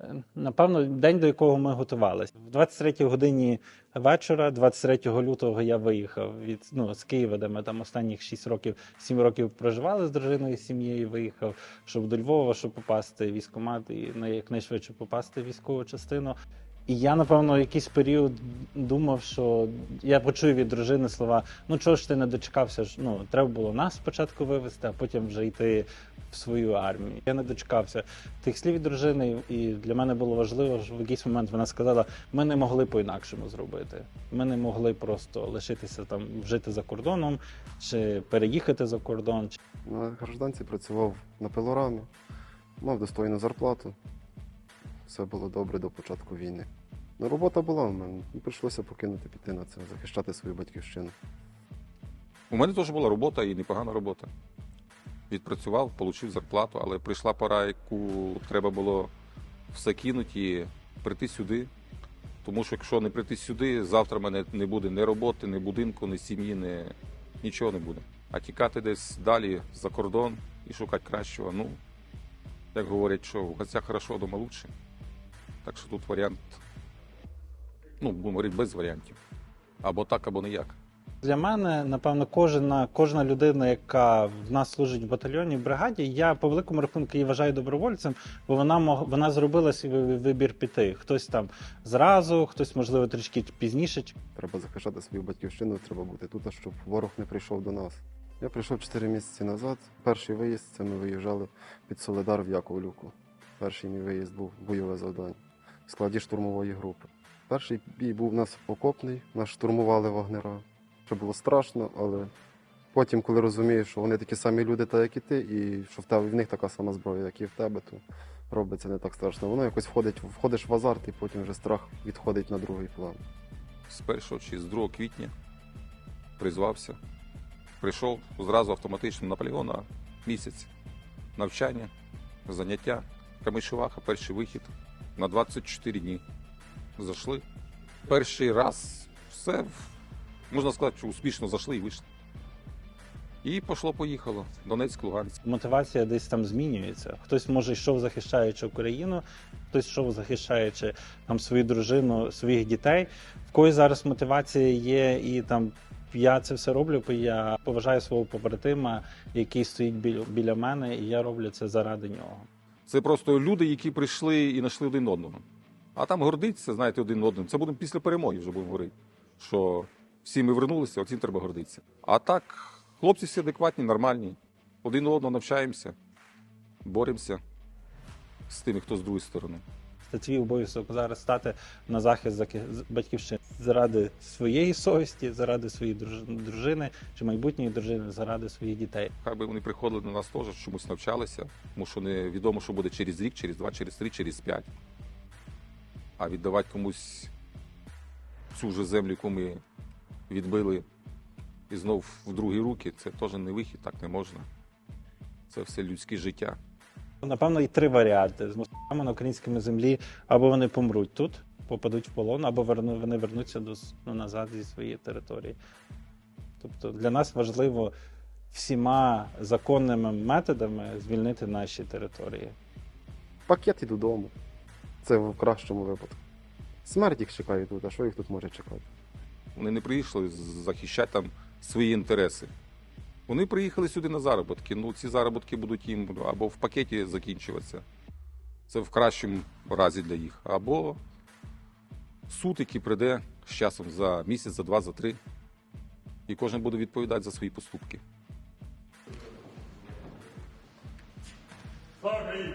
Е, Напевно, день, до якого ми готувалися. В 23 годині вечора, 23 лютого, я виїхав від ну, з Києва, де ми там останніх 6 років, 7 років проживали з дружиною, з сім'єю. Виїхав, щоб до Львова, щоб попасти в військкомат і на якнайшвидше попасти в військову частину. І я, напевно, якийсь період думав, що я почую від дружини слова: ну чого ж ти не дочекався? Ну, треба було нас спочатку вивезти, а потім вже йти в свою армію. Я не дочекався тих слів від дружини, і для мене було важливо, що в якийсь момент вона сказала: ми не могли по-інакшому зробити. Ми не могли просто лишитися там, жити за кордоном чи переїхати за кордон. На гражданці працював на пилорамі, мав достойну зарплату. Все було добре до початку війни. Ну, робота була в мене. і Прийшлося покинути піти на це, захищати свою батьківщину. У мене теж була робота і непогана робота. Відпрацював, отримав зарплату, але прийшла пора, яку треба було все кинути і прийти сюди. Тому що якщо не прийти сюди, завтра в мене не буде ні роботи, ні будинку, ні сім'ї, ні... нічого не буде. А тікати десь далі за кордон і шукати кращого. Ну, як говорять, що в гостях хорошо, дома лучше. Так що тут варіант, ну, будемо говорити, без варіантів. Або так, або ніяк. Для мене, напевно, кожна, кожна людина, яка в нас служить в батальйоні, в бригаді, я по великому рахунку її вважаю добровольцем, бо вона мог, вона зробила свій вибір піти. Хтось там зразу, хтось, можливо, трішки пізніше. Треба захищати свою батьківщину, треба бути тут, щоб ворог не прийшов до нас. Я прийшов 4 місяці назад. Перший виїзд це ми виїжджали під Соледар в Яковлюку. Перший мій виїзд був бойове завдання складі штурмової групи. Перший бій був у нас окопний, нас штурмували вагнера. Це було страшно, але потім, коли розумієш, що вони такі самі люди, та як і ти, і що в тебе в них така сама зброя, як і в тебе, то робиться не так страшно. Воно якось входить, входиш в азарт, і потім вже страх відходить на другий план. з 1 чи з 2 квітня призвався. Прийшов зразу автоматично на полігон місяць навчання, заняття, Камишеваха, перший вихід на 24 дні. Зайшли. Перший раз все, можна сказати, що успішно зайшли і вийшли. І пішло-поїхало. Донецьк, Луганськ. Мотивація десь там змінюється. Хтось може йшов захищаючи Україну, хтось йшов захищаючи там свою дружину, своїх дітей. В когось зараз мотивація є, і там я це все роблю, бо я поважаю свого побратима, який стоїть біля мене, і я роблю це заради нього. Це просто люди, які прийшли і знайшли один одного. А там гордитися, знаєте, один одним. Це будемо після перемоги вже будемо говорити. Що всі ми вернулися, оцім треба гордитися. А так, хлопці всі адекватні, нормальні. Один одного навчаємося, боремося з тими, хто з другої сторони. Це твій обов'язок зараз стати на захист батьківщини заради своєї совісті, заради своєї дружини чи майбутньої дружини, заради своїх дітей. Хай би вони приходили до нас теж, чомусь навчалися, тому що невідомо, що буде через рік, через два, через три, через п'ять. А віддавати комусь цю ж землю, яку ми відбили і знов в другі руки, це теж не вихід, так не можна. Це все людське життя. Напевно, і три варіанти з москалями на українській землі або вони помруть тут, попадуть в полон, або верну, вони вернуться до ну, назад зі своєї території. Тобто для нас важливо всіма законними методами звільнити наші території. Пакет і додому. Це в кращому випадку. Смерть їх чекає тут, а що їх тут може чекати? Вони не приїхали захищати там свої інтереси. Вони приїхали сюди на заробітки. Ну, ці заробітки будуть їм або в пакеті закінчуватися. Це в кращому разі для їх. Або суд, який прийде з часом за місяць, за два, за три. І кожен буде відповідати за свої поступки. Слава Україні!